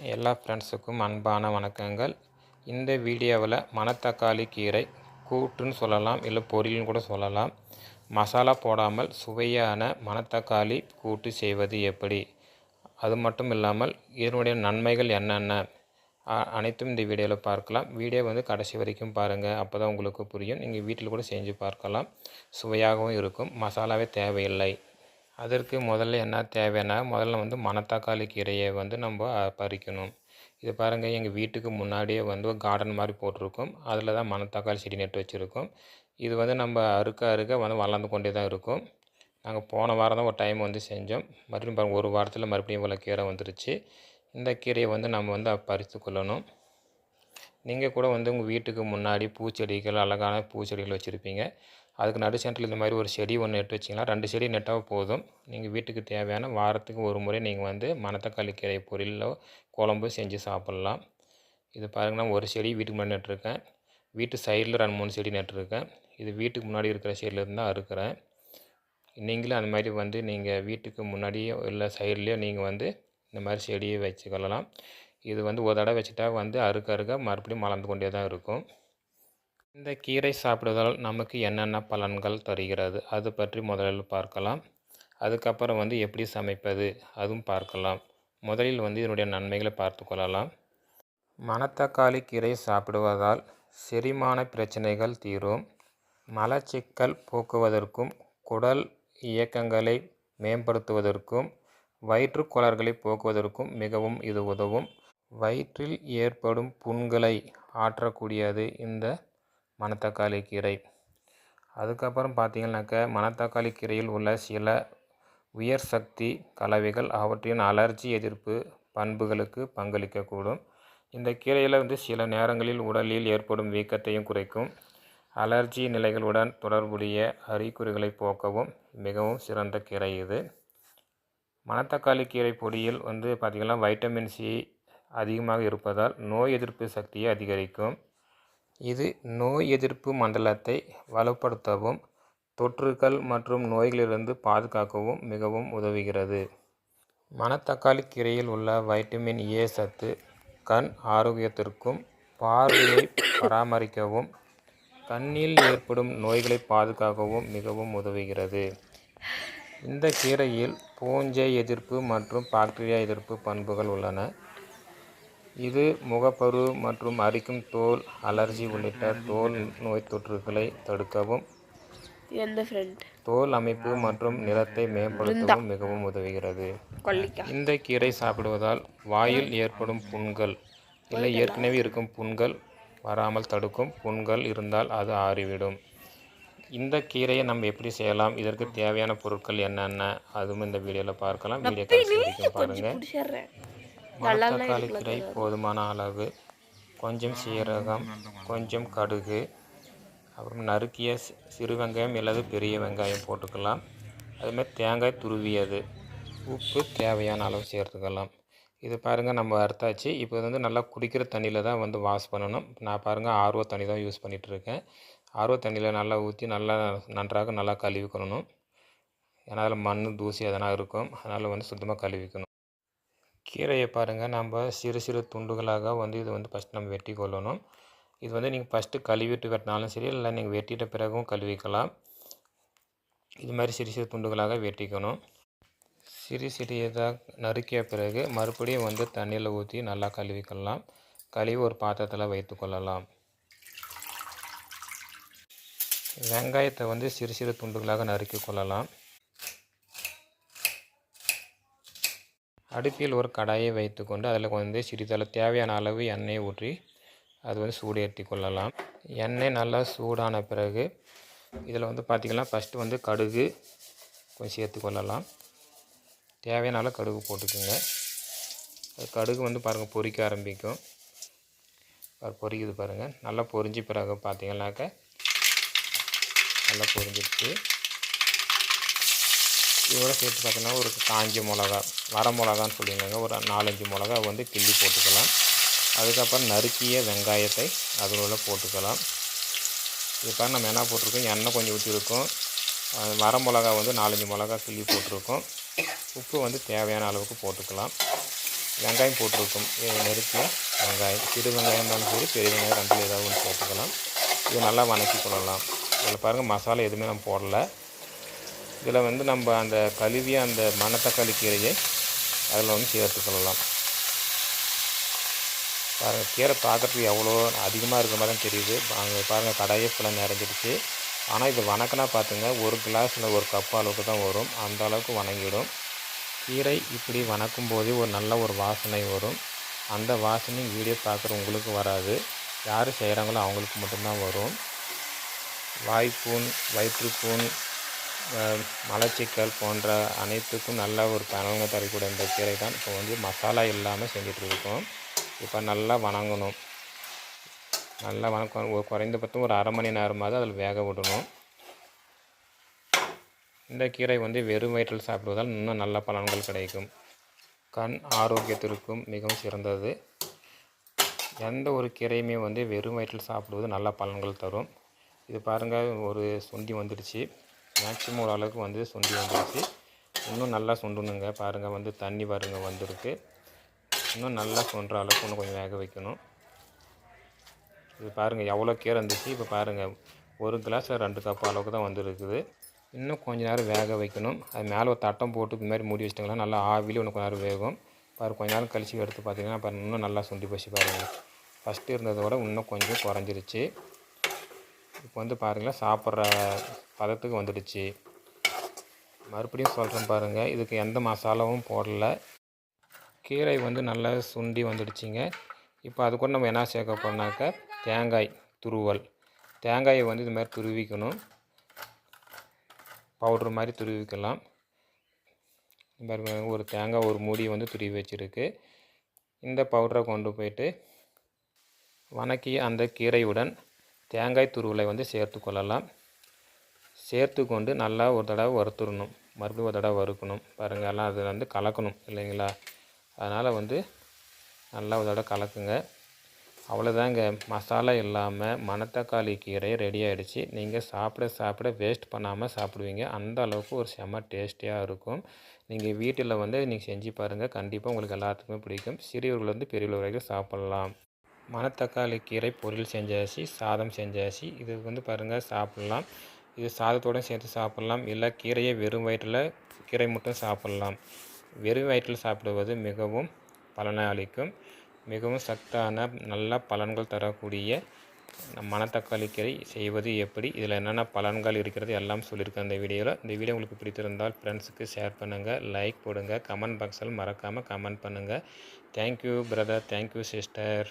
எல்லா ஃப்ரெண்ட்ஸுக்கும் அன்பான வணக்கங்கள். இந்த வீடியோவில் மணத்தக்காளி கீரை கூட்டுன்னு சொல்லலாம் இல்லை பொரியல்னு கூட சொல்லலாம். மசாலா போடாமல் சுவையான மணத்தக்காளி கூட்டு செய்வது எப்படி? அது மட்டும் இல்லாமல் இதனுடைய நன்மைகள் என்னென்ன? அனைத்தும் இந்த வீடியோவில் பார்க்கலாம். வீடியோ வந்து கடைசி வரைக்கும் பாருங்கள் அப்போ தான் உங்களுக்கு புரியும். நீங்கள் வீட்டில் கூட செஞ்சு பார்க்கலாம். சுவையாகவும் இருக்கும். மசாலாவே தேவையில்லை. அதற்கு முதல்ல என்ன தேவைன்னா முதல்ல வந்து மணத்தக்காளி கீரையை வந்து நம்ம பறிக்கணும். இது பாருங்கள் எங்கள் வீட்டுக்கு முன்னாடியே வந்து கார்டன் மாதிரி போட்டிருக்கோம். அதில் தான் மணத்தக்காளி செடி நட்டு வச்சுருக்கோம். இது வந்து நம்ம அறுக்க அறுக்க வந்து வளர்ந்து கொண்டே தான் இருக்கும். நாங்கள் போன வாரம் தான் ஒரு டைம் வந்து செஞ்சோம். மறுபடியும் பாருங்கள் ஒரு வாரத்தில் மறுபடியும் இவ்வளோ கீரை வந்துருச்சு. இந்த கீரையை வந்து நம்ம வந்து பறித்து கொள்ளணும். நீங்கள் கூட வந்து உங்கள் வீட்டுக்கு முன்னாடி பூச்செடிகள் அழகான பூச்செடிகள் வச்சுருப்பீங்க. அதுக்கு நடு சென்டரில் இந்த மாதிரி ஒரு செடி ஒன்று நட்டு வச்சிங்கன்னா ரெண்டு செடி நட்டால் போதும். நீங்கள் வீட்டுக்கு தேவையான வாரத்துக்கு ஒரு முறை நீங்கள் வந்து மணத்தக்காளி கீரை பொரியலோ குழம்பு செஞ்சு சாப்பிட்லாம். இது பாருங்கன்னா ஒரு செடி வீட்டுக்கு முன்னாடி நட்டுருக்கேன். வீட்டு சைடில் ரெண்டு மூணு செடி நட்டுருக்கேன். இது வீட்டுக்கு முன்னாடி இருக்கிற செடியிலேருந்து தான் அறுக்கிறேன். நீங்களும் அந்த மாதிரி வந்து நீங்கள் வீட்டுக்கு முன்னாடியோ இல்லை சைட்லேயோ நீங்கள் வந்து இந்த மாதிரி செடியை வச்சுக்கொள்ளலாம். இது வந்து ஒரு தடவை வச்சுட்டா வந்து அறுக்க அறுக்க மறுபடியும் மலர்ந்து கொண்டே தான் இருக்கும். இந்த கீரை சாப்பிடுவதால் நமக்கு என்னென்ன பலன்கள் தருகிறது? அது பற்றி முதலில் பார்க்கலாம். அதுக்கப்புறம் வந்து எப்படி சமைப்பது? அதுவும் பார்க்கலாம். முதலில் வந்து இதனுடைய நன்மைகளை பார்த்து கொள்ளலாம். மணத்தக்காளி கீரை சாப்பிடுவதால் செரிமான பிரச்சனைகள் தீரும். மலச்சிக்கல் போக்குவதற்கும் குடல் இயக்கங்களை மேம்படுத்துவதற்கும் வயிற்றுக்கோளாறுகளை போக்குவதற்கும் மிகவும் இது உதவும். வயிற்றில் ஏற்படும் புண்களை ஆற்றக்கூடியது இந்த மணத்தக்காளி கீரை. அதுக்கப்புறம் பார்த்தீங்கன்னாக்கா மணத்தக்காளி கீரையில் உள்ள சில உயர் சக்தி கலவைகள் அவற்றின் அலர்ஜி எதிர்ப்பு பண்புகளுக்கு பங்களிக்கக்கூடும். இந்த கீரையில் வந்து சில நேரங்களில் உடலில் ஏற்படும் வீக்கத்தையும் குறைக்கும். அலர்ஜி நிலைகளுடன் தொடர்புடைய அறிகுறிகளை போக்கவும் மிகவும் சிறந்த கீரை இது. மணத்தக்காளி கீரை பொடியில் வந்து பார்த்திங்கன்னா வைட்டமின் சி அதிகமாக இருப்பதால் நோய் எதிர்ப்பு சக்தியை அதிகரிக்கும். இது நோய் எதிர்ப்பு மண்டலத்தை வலுப்படுத்தவும் தொற்றுகள் மற்றும் நோய்களிலிருந்து பாதுகாக்கவும் மிகவும் உதவுகிறது. மணத்தக்காளி கீரையில் உள்ள வைட்டமின் ஏ சத்து கண் ஆரோக்கியத்திற்கும் பார்வையை பராமரிக்கவும் கண்ணில் ஏற்படும் நோய்களை பாதுகாக்கவும் மிகவும் உதவுகிறது. இந்த கீரையில் பூஞ்சை எதிர்ப்பு மற்றும் பாக்டீரியா எதிர்ப்பு பண்புகள் உள்ளன. இது முகப்பரு மற்றும் அரிக்கும் தோல் அலர்ஜி உள்ளிட்ட தோல் நோய் தொற்றுகளை தடுக்கவும். தோல் அமைப்பு மற்றும் நிறத்தை மேம்படுத்தவும் மிகவும் உதவுகிறது. இந்த கீரை சாப்பிடுவதால் வாயில் ஏற்படும் புண்கள் இல்லை ஏற்கனவே இருக்கும் புண்கள் வராமல் தடுக்கும் புண்கள் இருந்தால் அது ஆறிவிடும். இந்த கீரையை நம்ம எப்படி செய்யலாம்? இதற்கு தேவையான பொருட்கள் என்னென்ன? அதுவும் இந்த வீடியோவில் பார்க்கலாம். வீடியோ பாருங்கள் மணத்தக்காளி கீரை போதுமான அளவு கொஞ்சம் சீரகம் கொஞ்சம் கடுகு அப்புறம் நறுக்கிய சிறு வெங்காயம் அல்லது பெரிய வெங்காயம் போட்டுக்கலாம். அதுமாதிரி தேங்காய் துருவியது. உப்பு தேவையான அளவு சேர்த்துக்கலாம். இது பாருங்கள் நம்ம அறுத்தாச்சு இப்போ வந்து நல்லா குடிக்கிற தண்ணியில் தான் வந்து வாஷ் பண்ணணும். நான் பாருங்கள் ஆர்வ தண்ணி தான் யூஸ் பண்ணிகிட்ருக்கேன் ஆர்வ தண்ணியில் நல்லா ஊற்றி நல்லா நன்றாக நல்லா கழுவிக்கணும். ஏன்னா அதில் மண் தூசி அதெல்லாம் இருக்கும். அதனால் வந்து சுத்தமாக கழுவிக்கணும். கீரையை பாருங்கள் நம்ம சிறு சிறு துண்டுகளாக வந்து இது வந்து ஃபஸ்ட் நம்ம வெட்டி கொள்ளணும். இது வந்து நீங்கள் ஃபஸ்ட்டு கழுவிட்டு வெட்டினாலும் சரி இல்லை நீங்கள் வெட்டிட்ட பிறகும் கழுவிக்கலாம். இது மாதிரி சிறு சிறு துண்டுகளாக வெட்டிக்கணும். சிறு சிறியதாக நறுக்கிய பிறகு மறுபடியும் வந்து தண்ணியில் ஊற்றி நல்லா கழுவிக்கலாம். கழுவி ஒரு பாத்திரத்தில் வைத்து கொள்ளலாம். வெங்காயத்தை வந்து சிறு சிறு துண்டுகளாக நறுக்கி கொள்ளலாம். அடுப்பில் ஒரு கடாயை வைத்துக்கொண்டு அதில் வந்து சிறிதளவு தேவையான அளவு எண்ணெயை ஊற்றி அது வந்து சூடு ஏற்றி கொள்ளலாம். எண்ணெய் நல்லா சூடான பிறகு இதில் வந்து பார்த்திங்கன்னா ஃபஸ்ட்டு வந்து கடுகு கொஞ்சம் சேர்த்து கொள்ளலாம். தேவையான அளவு கடுகு போட்டுக்கோங்க. அது கடுகு வந்து பாருங்கள் பொரிக்க ஆரம்பிக்கும். பொறிக்குது பொரிக்குது பாருங்கள் நல்லா பொரிஞ்சு பிறகு பார்த்திங்கனாக்க நல்லா பொரிஞ்சிடுச்சு. இதோட சேர்த்து பார்த்தீங்கன்னா ஒரு காஞ்ச மிளகா வர மிளகான்னு சொல்லியிருந்தாங்க. ஒரு நாலஞ்சு மிளகா வந்து கிள்ளி போட்டுக்கலாம். அதுக்கப்புறம் நறுக்கிய வெங்காயத்தை அதோட போட்டுக்கலாம். இதுக்காக நம்ம என்ன போட்டிருக்கோம்? எண்ணெய் கொஞ்சம் ஊற்றிருக்கோம் வர மிளகா வந்து நாலஞ்சு மிளகா கிள்ளி போட்டிருக்கோம். உப்பு வந்து தேவையான அளவுக்கு போட்டுக்கலாம். வெங்காயம் போட்டிருக்கும். நெருக்கிய வெங்காயம். சிறு வெங்காயம் இருந்தாலும் சரி பெரிய வெங்காயம் ரெண்டில் ஏதாவது ஒன்று போட்டுக்கலாம். இது நல்லா வணக்கி கொள்ளலாம். இதில் பாருங்கள் மசாலா எதுவுமே நம்ம போடல. இதில் வந்து நம்ம அந்த கழுவிய அந்த மணத்தக்காளி கீரையை அதில் வந்து சேர்த்துக்கொள்ளலாம் பாருங்கள் கீரை பார்க்குறதுக்கு எவ்வளோ அதிகமாக இருக்க மாதிரி தான் தெரியுது. அங்கே பாருங்கள் கடாயே ஃபுல்லாக நிறைஞ்சிடுச்சு ஆனால் இது வணக்கினா பார்த்துங்க ஒரு கிளாஸில் ஒரு கப் அளவுக்கு தான் வரும். அந்த அளவுக்கு வணங்கிடும். கீரை இப்படி வணக்கும் போதே ஒரு நல்ல ஒரு வாசனை வரும். அந்த வாசனை வீடியோ பார்க்குற உங்களுக்கு வராது. யார் செய்கிறாங்களோ அவங்களுக்கு மட்டும்தான் வரும். வாய்ப்புண் வயிற்றுப்புண் மலச்சிக்கல் போன்ற அனைத்துக்கும் நல்ல ஒரு பலன்கள் தரக்கூடிய இந்த கீரை தான். இப்போ வந்து மசாலா இல்லாமல் செஞ்சிட்ருக்கோம் இருக்கோம். இப்போ நல்லா வணங்கணும். நல்லா வணக்கம் ஒரு குறைந்தபட்சம் ஒரு அரை மணி நேரமாவது அதில் வேக விடணும். இந்த கீரை வந்து வெறும் வயிற்றில் சாப்பிடுவதால் இன்னும் நல்ல பலன்கள் கிடைக்கும். கண் ஆரோக்கியத்திற்கும் மிகவும் சிறந்தது. எந்த ஒரு கீரையுமே வந்து வெறும் வயிற்றில் சாப்பிடுவது நல்ல பலன்கள் தரும். இது பாருங்கள் ஒரு சுண்டி வந்துடுச்சு. மேக்ஸிமம் ஒரு அளவுக்கு வந்து சுண்டி வந்துருச்சு. இன்னும் நல்லா சுண்டணுங்க. பாருங்கள் வந்து தண்ணி பாருங்க வந்திருக்கு. இன்னும் நல்லா சுண்டுற அளவுக்கு இன்னும் கொஞ்சம் வேக வைக்கணும். இது பாருங்கள் எவ்வளோ கீரை இருந்துச்சு இப்போ பாருங்கள் ஒரு கிளாஸில் ரெண்டு கப் அளவுக்கு தான் வந்துருக்குது. இன்னும் கொஞ்ச நேரம் வேக வைக்கணும். அது மேலே ஒரு தட்டம் போட்டு இந்த மாதிரி மூடி வச்சிட்டிங்கன்னா நல்லா ஆவிலே இன்னும் கொஞ்ச நேரம் வேகும். பாரு கொஞ்ச நேரம் கழிச்சு எடுத்து பார்த்திங்கன்னா பாருங்க இன்னும் நல்லா சுண்டி போச்சு பாருங்கள் ஃபஸ்ட்டு இருந்ததை விட இன்னும் கொஞ்சம் குறைஞ்சிருச்சு. இப்போ வந்து பாருங்களேன் சாப்பிட்ற பதத்துக்கு வந்துடுச்சு. மறுபடியும் சொல்கிறேன் பாருங்கள் இதுக்கு எந்த மசாலாவும் போடல. கீரை வந்து நல்லா சுண்டி வந்துடுச்சிங்க. இப்போ அது கூட நம்ம என்ன சேர்க்க போனாக்கா தேங்காய் துருவல். தேங்காயை வந்து இது மாதிரி துருவிக்கணும். பவுட்ரு மாதிரி துருவிக்கலாம். பாருங்க ஒரு தேங்காய் ஒரு மூடி வந்து துருவி வச்சுருக்கு. இந்த பவுடரை கொண்டு போயிட்டு வணக்கி அந்த கீரையுடன் தேங்காய் துருவலை வந்து சேர்த்து கொள்ளலாம். சேர்த்து கொண்டு நல்லா ஒரு தடவை வறுத்துடணும். மறுபடியும் ஒரு தடவை வறுக்கணும். பாருங்கள் எல்லாம் அது வந்து கலக்கணும் இல்லைங்களா? அதனால் வந்து நல்லா ஒரு தடவை கலக்குங்க. அவ்வளோதாங்க மசாலா இல்லாமல் மணத்தக்காளி கீரை ரெடி ஆகிடுச்சு நீங்கள் சாப்பிட சாப்பிட வேஸ்ட் பண்ணாமல் சாப்பிடுவீங்க. அந்த அளவுக்கு ஒரு செம்ம டேஸ்டியாக இருக்கும். நீங்கள் வீட்டில் வந்து நீங்கள் செஞ்சு பாருங்கள் கண்டிப்பாக உங்களுக்கு எல்லாத்துக்குமே பிடிக்கும். சிறியவர்கள் வந்து பெரியவர்கள் வரைக்கும் சாப்பிட்லாம். மணத்தக்காளி கீரை பொரியல் செஞ்சாச்சு சாதம் செஞ்சாச்சு. இது வந்து பாருங்கள் சாப்பிட்லாம். இது சாதத்தோடு சேர்த்து சாப்பிட்லாம். இல்லை கீரையை வெறும் வயிற்றில் கீரை மட்டும் சாப்பிட்லாம். வெறும் வயிற்றில் சாப்பிடுவது மிகவும் பலனை அளிக்கும் மிகவும் சத்தான நல்ல பலன்கள் தரக்கூடிய மணத்தக்காளி கீரை செய்வது எப்படி? இதில் என்னென்ன பலன்கள் இருக்கிறது? எல்லாம் சொல்லியிருக்கேன் இந்த வீடியோவில் இந்த வீடியோ உங்களுக்கு பிடித்திருந்தால் ஃப்ரெண்ட்ஸுக்கு ஷேர் பண்ணுங்கள் லைக் போடுங்கள் கமெண்ட் பாக்ஸில் மறக்காமல் கமெண்ட் பண்ணுங்கள் தேங்க்யூ பிரதர் தேங்க்யூ சிஸ்டர்